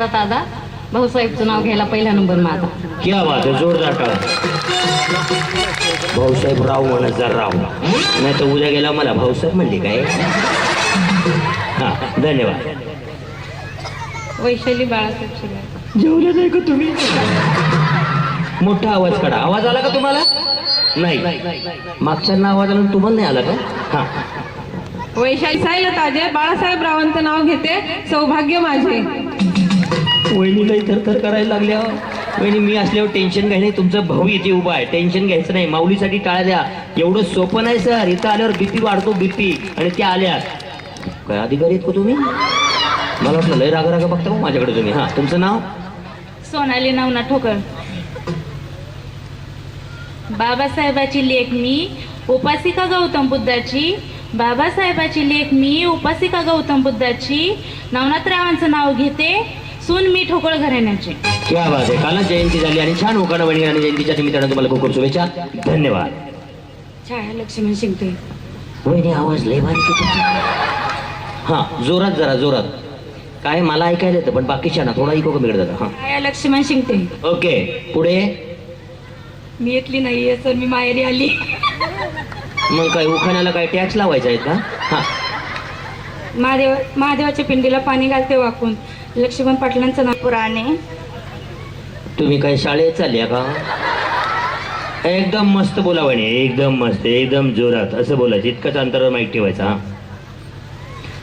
दादा भाऊसाहेबचं नाव घ्यायला पहिला नंबर माझा. क्या बात आहे जोरदार टाळा. भाऊसाहेब राव म्हणत जर राव. नाही तर उद्या गेला मला भाऊसाहेब म्हणली काय? हा धन्यवाद. वैशाली बाळासाहेब जेवले नाही का तुम्ही? मोठा आवाज काढा. आवाज आला का तुम्हाला? नाही. मागच्यांना आवाज आला तुम्हाला नाही आला का? हा. वैशाली साईल ताजे बाळासाहेब रावांचं नाव घेते सौभाग्य माझे. वहिनीलाही तर तर करायला लागल्या. वहिनी मी असल्यावर टेन्शन घ्यायला तुमचं तुमचा भाऊ इथे उभा आहे. टेन्शन घ्यायचं नाही. माऊलीसाठी टाळ्या द्या. एवढं सोपं नाही सर. इथं आल्यावर बीपी वाढतो बीपी. आणि त्या आल्या. काय अधिकारी आहेत का तुम्ही? मला वाटलं लय रागा रागा बघता हो माझ्याकडे तुम्ही. हां तुमचं नाव? सोनाली नवना ठोकर. बाबासाहेबाची लेख मी उपासिका गौतम बुद्धाची. बाबासाहेबाची लेख मी उपासिका गौतम बुद्धाची. नवनाथरावांचं नाव घेते. ठोकळ घराण्याची क्या बात आहे. कालच जयंती झाली आणि छान होकाना वहिनी आणि जयंतीच्या निमित्तानं तुम्हाला खूप खूप शुभेच्छा. धन्यवाद. छाया लक्ष्मण शिंगते. वहिनी आवाज लय भारी तुमचा. हां जोरात जरा जोरात. काय मला ऐकायला येतं पण बाकीच्या ना थोडा इको कमी जातं हां. छाया लक्ष्मण शिंगते. ओके पुढे? मी येतली नाहीये सर मी माहेरी आली. मग काय उखाण्याला काय टॅक्स लावायचा आहे का? हा. महादेव महादेवाच्या पिंडीला पाणी घालते वाकून. लक्ष्मण पाटलांचं नाव पुराणे. तुम्ही काय शाळेत चालल्या का? एकदम मस्त बोला म्हणे एकदम मस्त एकदम जोरात असं बोलायचं इतकंच अंतरावर माहीत ठेवायचं हा?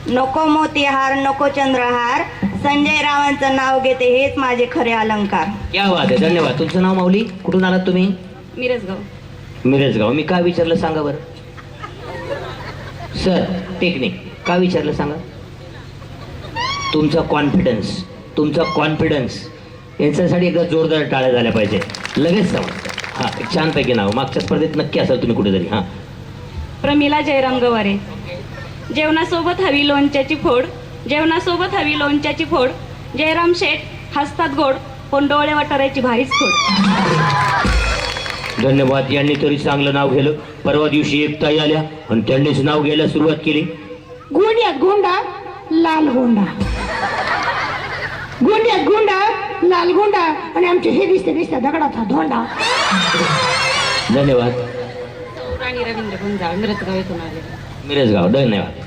नको मोतीहार नको चंद्रहार संजय रावांचं नाव घेते हेच माझे खरे अलंकार. क्या बात आहे धन्यवाद. तुमचं नाव माऊली? कुठून आलात तुम्ही? मिरजगाव. मिरजगाव. मी का विचारलं सांगा बरं? Sir technique. का विचारलं सांगा? तुमचा कॉन्फिडन्स तुमचा कॉन्फिडन्स यांच्यासाठी एकदा जोरदार टाळ्या झाल्या पाहिजे. लगेच समजतं हां एक छानपैकी नाव. मागच्या स्पर्धेत नक्की असाल तुम्ही कुठेतरी हां. प्रमिला जयराम गवारे जेवणासोबत हवी लोणच्याची फोड. जेवणासोबत हवी लोणच्याची फोड. जयराम शेठ हसतात गोड. पण डोळे वाटारायची भारीच फोड. धन्यवाद. यांनी तरी चांगलं नाव घेलं. परवा दिवशी एक ताई आल्या आणि त्यांनीच नाव घ्यायला सुरुवात केली. गोंड्यात गोंडा लाल गोंडा. गोंड्यात गोंडा लाल गोंडा आणि आमचे हे दिसते दिसते दगडाचा धोंडा. धन्यवाद. राणी रवींद्र गुंजाळ मिरजगाव आले. मिरजगाव धन्यवाद.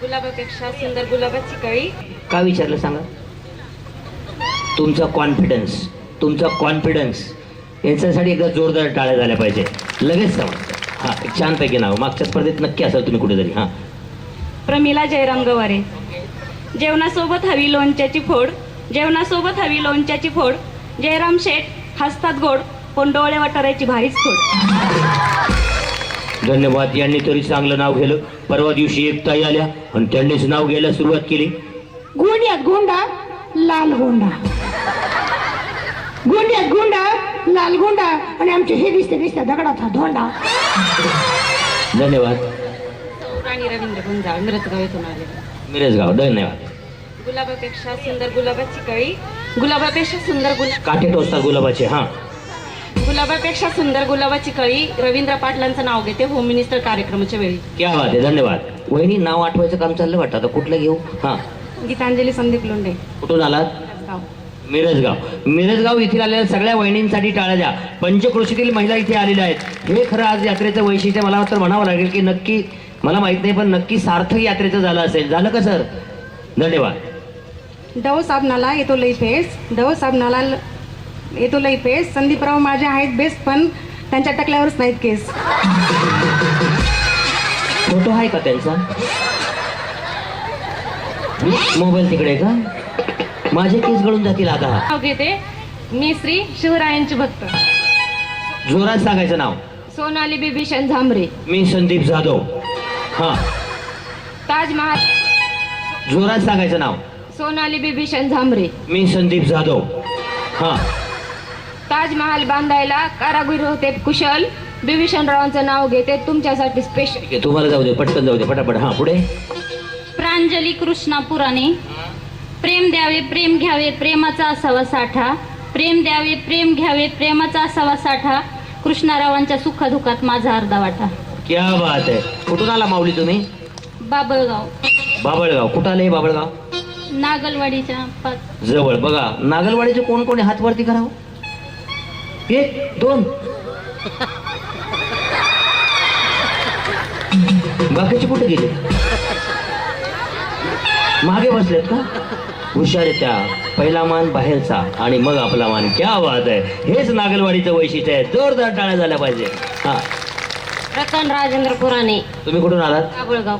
गुलाबापेक्षा सुंदर गुलाबाची कळी. का विचारलं सांगा? तुमचा कॉन्फिडन्स तुमचा कॉन्फिडन्स यांच्यासाठी एकदा जोरदार टाळ्या झाल्या पाहिजे. लगेच समजतं हां एक छानपैकी नाव. मागच्या स्पर्धेत नक्की असाल तुम्ही कुठेतरी हां. प्रमिला जयराम गवारे जेवणासोबत हवी लोणच्याची फोड जेवणासोबत हवी लोणच्याची फोड. जयराम शेठ हसतात गोड पण डोळे वाटारायची भारीच फोड. धन्यवाद यांनी तरी चांगलं नाव घेलं. परवा दिवशी एक ताई आल्या आणि त्यांनीच नाव घ्यायला सुरुवात केली. गोंड्यात गोंडा लाल गोंडा. गोंड्यात गोंडा लाल गोंडा आणि आमचे हे दिसते दिसते दगडाचा धोंडा. धन्यवाद. राणी रवींद्र गुंजाळ मिरजगाव इथून आले. मिरजगाव धन्यवाद. गुलाबापेक्षा सुंदर गुलाबाची कळी. गुलाबापेक्षा सुंदर गुला काटे टोचतात गुलाबाचे हां. गुलाबापेक्षा सुंदर गुलाबाची कळी. रवींद्र पाटलांचं नाव घेते होम मिनिस्टर कार्यक्रमाच्या वेळी. क्या बात आहे धन्यवाद. वहिनी नाव आठवायचं काम चाललं वाटतं. आता कुठलं घेऊ? हां. गीतांजली संदीप लोंढे. कुठून आलात? गाव मिरजगाव. मिरजगाव येथील आलेल्या सगळ्या वहिनींसाठी टाळ्या द्या. पंचक्रोशीतील महिला इथे आलेल्या आहेत. हे खरं आज यात्रेचं वैशिष्ट्य मला तर म्हणावं लागेल की नक्की मला माहीत नाही पण नक्की सार्थक यात्रेचं झालं असेल. झालं का सर? धन्यवाद. डव साबणाला येतो लई फेस डव साबणाला ल- येतो लई फेस. संदीपराव माझे आहेत बेस्ट पण त्यांच्या टकल्यावरच नाहीत केस. फोटो आहे का त्यांचा? मोबाईल तिकडे का? माझे केस गळून जातील आता. नाव घेते. मी श्री शिवरायांची भक्त. जोरात सांगायचं नाव. सोनाली बिभीषण झांबरे मी संदीप जाधव. हां. ताजमहाल. जोरात सांगायचं नाव. सोनाली बिभीषण झांबरे मी संदीप जाधव. हां. ताजमहाल बांधायला कारागीर होते कुशल. बिभीषण रावांचं नाव घेते तुमच्यासाठी स्पेशल ठीक आहे तुम्हाला जाऊ दे पटकन जाऊ दे पटापट. हां पुढे. प्रांजली कृष्णा पुराणे. प्रेम द्यावे प्रेम घ्यावे प्रेमाचा असावा साठा. प्रेम द्यावे प्रेम घ्यावे प्रेमाचा असावा साठा. कृष्णारावांच्या सुखदुःखात माझा अर्धा वाटा. क्या बात आहे. कुठून आला माऊली तुम्ही? बाबळगाव. बाबळगाव. कुठं आलं हे बाबळगाव? नागलवाडीच्या पाच जवळ. बघा नागलवाडीचे कोण कोणी हात वरती करावं एक दोन. बाकीचे कुठे गेले? मागे बसलेत का? हुशार आहे त्या पहिला मान बाहेरचा. आणि मग आपला मान. क्या आवाज आहे. हेच नागलवाडीचं वैशिष्ट्य आहे. जोरदार टाळ्या झाल्या पाहिजे. हा. रतन राजेंद्र पुराणे. तुम्ही कुठून आलात? काबळगाव.